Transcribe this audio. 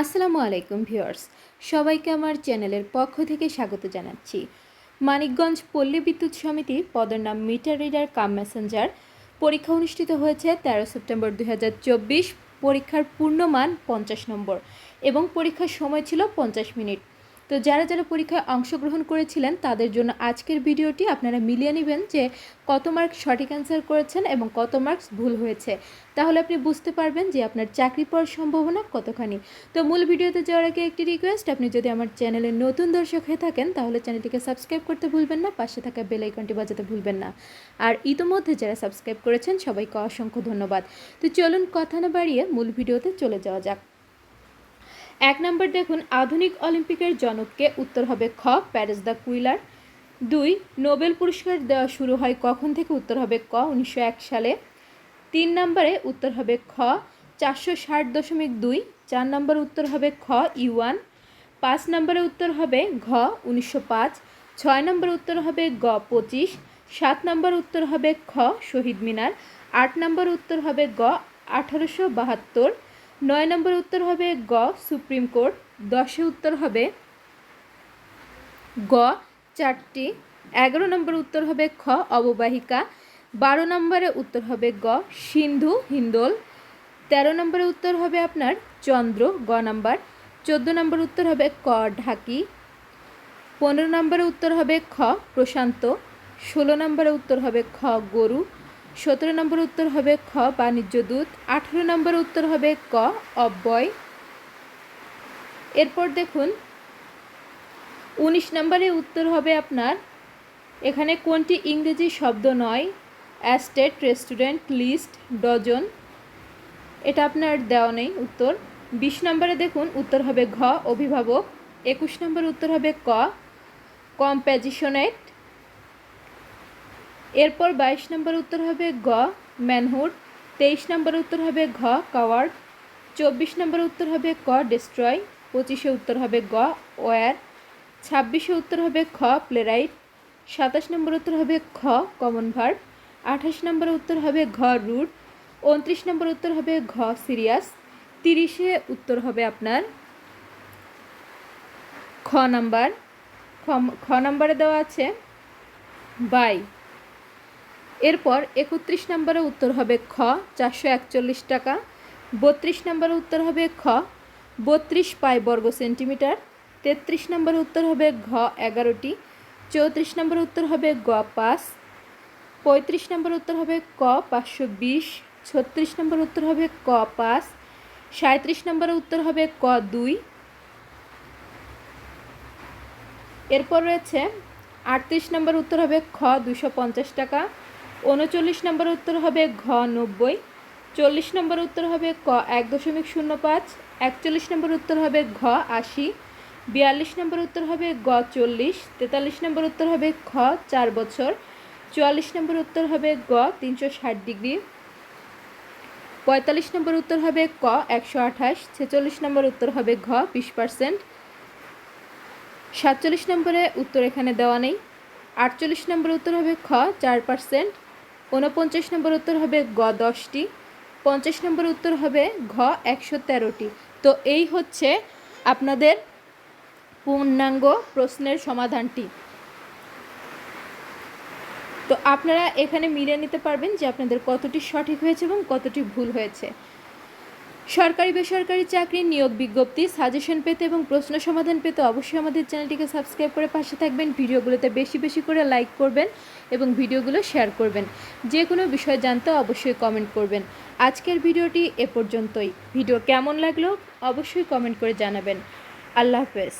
আসসালামু আলাইকুম ভিউয়ার্স, সবাইকে আমার চ্যানেলের পক্ষ থেকে স্বাগত জানাচ্ছি। মানিকগঞ্জ পল্লী বিদ্যুৎ সমিতি, পদের নাম মিটার রিডার, কাম মেসেঞ্জার। পরীক্ষা অনুষ্ঠিত হয়েছে তেরো সেপ্টেম্বর দু হাজার চব্বিশ, পরীক্ষার পূর্ণমান পঞ্চাশ নম্বর এবং পরীক্ষার সময় ছিল পঞ্চাশ মিনিট। তো যারা যারা পরীক্ষায় অংশগ্রহণ করেছিলেন, তাদের জন্য আজকের ভিডিওটি আপনারা মিলিয়ে নেবেন যে কত মার্ক সঠিক অ্যান্সার করেছেন এবং কত মার্কস ভুল হয়েছে। তাহলে আপনি বুঝতে পারবেন যে আপনার চাকরি পাওয়ার সম্ভাবনা কতখানি। তো মূল ভিডিওতে যাওয়ার আগে একটি রিকোয়েস্ট আপনি যদি আমার চ্যানেলের নতুন দর্শক হয়ে থাকেন, তাহলে চ্যানেলটিকে সাবস্ক্রাইব করতে ভুলবেন না, পাশে থাকা বেল আইকনটি বাজাতে ভুলবেন না। আর ইতোমধ্যে যারা সাবস্ক্রাইব করেছেন, সবাইকে অসংখ্য ধন্যবাদ। তো চলুন কথা না বাড়িয়ে মূল ভিডিওতে চলে যাওয়া যাক। এক নম্বর দেখুন, আধুনিক অলিম্পিকের জনককে উত্তর হবে খ, প্যারিস দ্য কুইলার। দুই, নোবেল পুরস্কার দেওয়া শুরু হয় কখন থেকে উত্তর হবে ক, উনিশশো এক সালে। তিন নম্বরে উত্তর হবে খ, চারশো ষাট দশমিক দুই। চার নম্বর উত্তর হবে খ, ইউয়ান। পাঁচ নম্বরে উত্তর হবে ঘ, উনিশশো পাঁচ। ছয় নম্বর উত্তর হবে গ, পঁচিশ। সাত নম্বর উত্তর হবে খ, শহীদ মিনার। আট নম্বর উত্তর হবে গ, আঠারোশো বাহাত্তর। নয় নম্বর উত্তর হবে গ, সুপ্রিম কোর্ট। দশে উত্তর হবে গ, চারটি। এগারো নম্বর উত্তর হবে খ, অববাহিকা। বারো নম্বরে উত্তর হবে গ, সিন্ধু, হিন্দোল। তেরো নম্বরে উত্তর হবে আপনার চন্দ্র, গ নাম্বার। চোদ্দ নম্বর উত্তর হবে ক, ঢাকি। পনেরো নম্বরে উত্তর হবে খ, প্রশান্ত। ষোলো নম্বরে উত্তর হবে খ, গরু। সতেরো নম্বর উত্তর হবে খ, বাণিজ্য দূত। আঠেরো নম্বর উত্তর হবে ক, অব্যয়। এরপর দেখুন, উনিশ নম্বরে উত্তর হবে আপনার, এখানে কোনটি ইংরেজি শব্দ নয়? Estate, restaurant, list, dozen. এটা আপনার দেওয়া নেই উত্তর। বিশ নম্বরে দেখুন, উত্তর হবে ঘ, অভিভাবক। একুশ নম্বর উত্তর হবে ক কম্প্যাজিশনেট এরপর বাইশ নম্বর উত্তর হবে গ ম্যানহুড তেইশ নম্বর উত্তর হবে ঘ, কাওয়ার্ড। চব্বিশ নম্বর উত্তর হবে ক, ডিস্ট্রয়। পঁচিশে উত্তর হবে গ ওয়ার ছাব্বিশে উত্তর হবে খ, প্লেরাইট। সাতাশ নম্বর উত্তর হবে খ, কমন ভার্ব। আঠাশ নম্বর উত্তর হবে ঘ, রুট। উনত্রিশ নম্বর উত্তর হবে ঘ, সিরিয়াস। তিরিশে উত্তর হবে আপনার খ নাম্বার। খ নাম্বারে দেওয়া আছে বাই। এরপর একত্রিশ নম্বরে উত্তর হবে খ, চারশো একচল্লিশ টাকা। বত্রিশ নম্বরে উত্তর হবে খ, বত্রিশ পাই বর্গ সেন্টিমিটার। তেত্রিশ নম্বরে উত্তর হবে ঘ, এগারোটি। চৌত্রিশ নম্বর উত্তর হবে গ, পাঁচ। পঁয়ত্রিশ নম্বর উত্তর হবে ক, পাঁচশো বিশ। ছত্রিশ নম্বর উত্তর হবে ক, পাঁচ। সাঁত্রিশ নম্বরে উত্তর হবে ক, দুই। এরপর রয়েছে আটত্রিশ নম্বর উত্তর হবে খ দুশো পঞ্চাশ টাকা। উনচল্লিশ নম্বর উত্তর হবে ঘ নব্বই, চল্লিশ নম্বর উত্তর হবে ক এক দশমিক শূন্য পাঁচ, একচল্লিশ নম্বর উত্তর হবে ঘ আশি, বিয়াল্লিশ নম্বর উত্তর হবে গ চল্লিশ, তেতাল্লিশ নম্বর উত্তর হবে খ চার বছর, চুয়াল্লিশ নম্বর উত্তর হবে গ তিনশো ষাট ডিগ্রি, পঁয়তাল্লিশ নম্বর উত্তর হবে ক একশো আঠাশ, ছেচল্লিশ নম্বর উত্তর হবে ঘ বিশ পার্সেন্ট, সাতচল্লিশ নম্বরে উত্তর এখানে দেওয়া নেই, আটচল্লিশ নম্বর উত্তর হবে খ চার পার্সেন্ট ঊনপঞ্চাশ নম্বর উত্তর হবে গ দশটি, পঞ্চাশ নম্বর উত্তর হবে ঘ একশো তেরোটি। তো এই হচ্ছে আপনাদের পূর্ণাঙ্গ প্রশ্নের সমাধানটি। তো আপনারা এখানে মিলিয়ে নিতে পারবেন যে আপনাদের কতটি সঠিক হয়েছে এবং কতটি ভুল হয়েছে। সরকারি বেসরকারি চাকরির নিয়োগ বিজ্ঞপ্তি সাজেশন পেতে এবং প্রশ্ন সমাধান পেতে অবশ্যই আমাদের চ্যানেলটিকে সাবস্ক্রাইব করে পাশে থাকবেন। ভিডিওগুলোতে বেশি বেশি করে লাইক করবেন এবং ভিডিওগুলো শেয়ার করবেন। যে কোনো বিষয় জানতে অবশ্যই কমেন্ট করবেন। আজকের ভিডিওটি এ পর্যন্তই। ভিডিও কেমন লাগল অবশ্যই কমেন্ট করে জানাবেন। আল্লাহ হাফেজ।